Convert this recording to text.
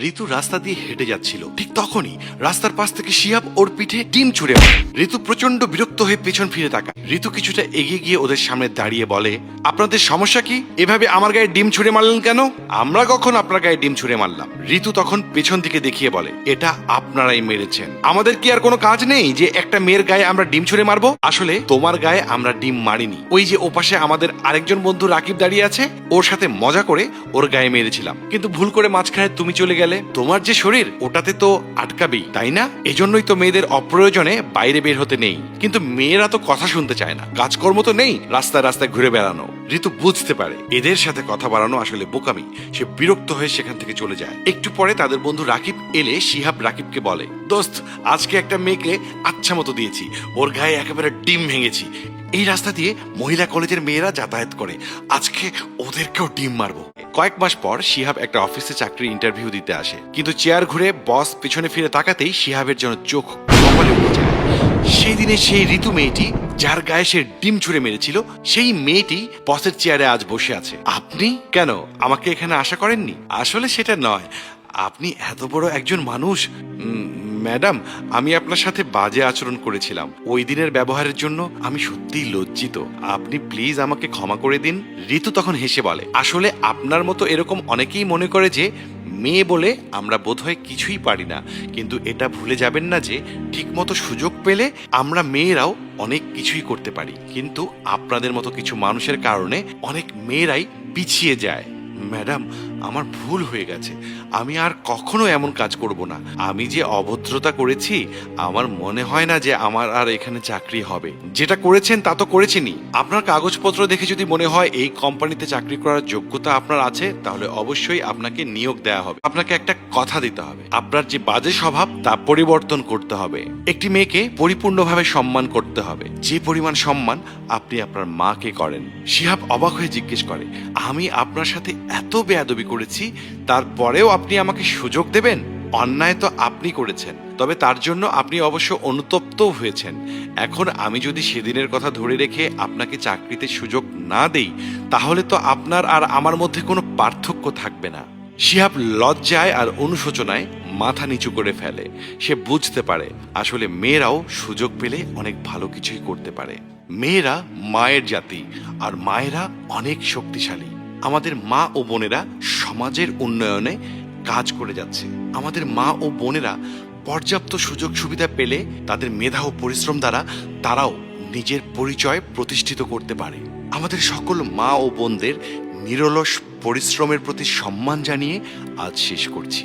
ঋতু রাস্তা দিয়ে হেঁটে যাচ্ছিল। ঠিক তখনই রাস্তার পাশ থেকে শিয়াব ওর পিঠে ডিম ছুঁড়ে ঋতু প্রচণ্ড বিরক্ত হয়ে পেছন ফিরে তাকায়। ঋতু কিছুটা এগিয়ে গিয়ে ওদের সামনে দাঁড়িয়ে বলে, আপনাদের সমস্যা কি? এভাবে আমার গায়ে ডিম ছুঁড়ে মারলেন কেন? আমরা কখন আপনার গায়ে ডিম ছুঁড়ে মারলাম? ঋতু তখন পেছন দিকে দেখিয়ে বলে, এটা আপনারাই মেরেছেন। আমাদের কি আর কোনো কাজ নেই যে একটা মেয়ের গায়ে আমরা ডিম ছুঁড়ে মারবো? আসলে তোমার গায়ে আমরা ডিম মারিনি। ওই যে ওপাশে আমাদের আরেকজন বন্ধু রাকিব দাঁড়িয়ে আছে, ওর সাথে মজা করে ওর গায়ে মেরেছিলাম। কিন্তু ভুল করে মাঝখানে তুমি চলে গেলে তোমার যে শরীর, ওটাতে তো আটকাবেই, তাই না? এজন্যই তো মেয়েদের অপ্রয়োজনে বাইরে বের হতে নেই। কিন্তু মেয়েরা তো কথা শুনতে চায় না। কাজকর্ম তো নেই রাস্তায় রাস্তায় ঘুরে বেড়ানো। ঋতু বুঝতে পারে, এদের সাথে কথা বাড়ানো আসলে বোকামি। সে বিরক্ত হয়ে সেখান থেকে চলে যায়। একটু পরে তাদের বন্ধু রাকিব এলে শিহাব রাকিবকে বলে, দোস্ত, আজকে একটা মেয়েকে আচ্ছা মতো দিয়েছি। ওর গায়ে একেবারে ডিম ভেঙেছি। এই রাস্তা দিয়ে মহিলা কলেজের মেয়েরা যাতায়াত করে। আজকে ওদেরকেও ডিম মারবো। কয়েক মাস পর শিহাব একটা অফিসে চাকরির ইন্টারভিউ দিতে আসে। কিন্তু চেয়ার ঘুরে বস পিছনে ফিরে তাকাতেই শিহাবের জন্য চোখ কপালে উঠে যায়। সেই দিনে সেই ঋতু মেয়েটি, যার গায়ে সে ডিম ছুঁড়ে মেরেছিল, সেই মেয়েটি বসের চেয়ারে আজ বসে আছে। আপনি? কেন? আমাকে এখানে আশা করেননি? আসলে সেটা নয়। আপনি এত বড় একজন মানুষ। ম্যাডাম, আমি আপনার সাথে বাজে আচরণ করেছিলাম। ওই দিনের ব্যবহারের জন্য আমি সত্যিই লজ্জিত। আপনি প্লিজ আমাকে ক্ষমা করে দিন। ঋতু তখন হেসে বলে, আসলে আপনার মতো এরকম অনেকেই মনে করে যে, মেয়ে বলে আমরা বোধহয় কিছুই পারি না। কিন্তু এটা ভুলে যাবেন না যে, ঠিকমতো সুযোগ পেলে আমরা মেয়েরাও অনেক কিছুই করতে পারি। কিন্তু আপনাদের মতো কিছু মানুষের কারণে অনেক মেয়েরাই পিছিয়ে যায়। ম্যাডাম আমার ভুল হয়ে গেছে। আমি আর কখনো এমন কাজ করব না। আমি যে অভদ্রতা করেছি, আমার মনে হয় না যে আমার আর এখানে চাকরি হবে। যেটা করেছেন, তা তো করেছেনই। আপনার কাগজপত্র দেখে যদি মনে হয় এই কোম্পানিতে চাকরি করার যোগ্যতা আপনার আছে, তাহলে অবশ্যই আপনাকে নিয়োগ দেওয়া হবে। আপনাকে একটা কথা দিতে হবে। আপনার যে বাজে স্বভাব, তা পরিবর্তন করতে হবে। একটি মেয়েকে পরিপূর্ণভাবে সম্মান করতে হবে। যে পরিমাণ সম্মান আপনি আপনার মাকে করেন। শিহাব অবাক হয়ে জিজ্ঞেস করে, আমি আপনার সাথে এত বেয়াদবি করেছি, তারপরেও আপনি আমাকে সুযোগ দেবেন? অন্যায় তো আপনি করেছেন, তবে তার জন্য আপনি অবশ্য অনুতপ্তও হয়েছেন। এখন আমি যদি সেদিনের কথা ধরে রেখে আপনাকে চাকরিতে সুযোগ না দেই, তাহলে তো আপনার আর আমার মধ্যে কোনো পার্থক্য থাকবে না। শিহাব লজ্জায় আর অনুশোচনায় মাথা নিচু করে ফেলে। সে বুঝতে পারে, আসলে মেয়েরাও সুযোগ পেলে অনেক ভালো কিছুই করতে পারে। মেয়েরা মায়ের জাতি, আর মায়েরা অনেক শক্তিশালী। আমাদের মা ও বোনেরা সমাজের উন্নয়নে কাজ করে যাচ্ছে। আমাদের মা ও বোনেরা পর্যাপ্ত সুযোগ সুবিধা পেলে তাদের মেধা ও পরিশ্রম দ্বারা তারাও নিজের পরিচয় প্রতিষ্ঠিত করতে পারে। আমাদের সকল মা ও বোনদের নিরলস পরিশ্রমের প্রতি সম্মান জানিয়ে আজ শেষ করছি।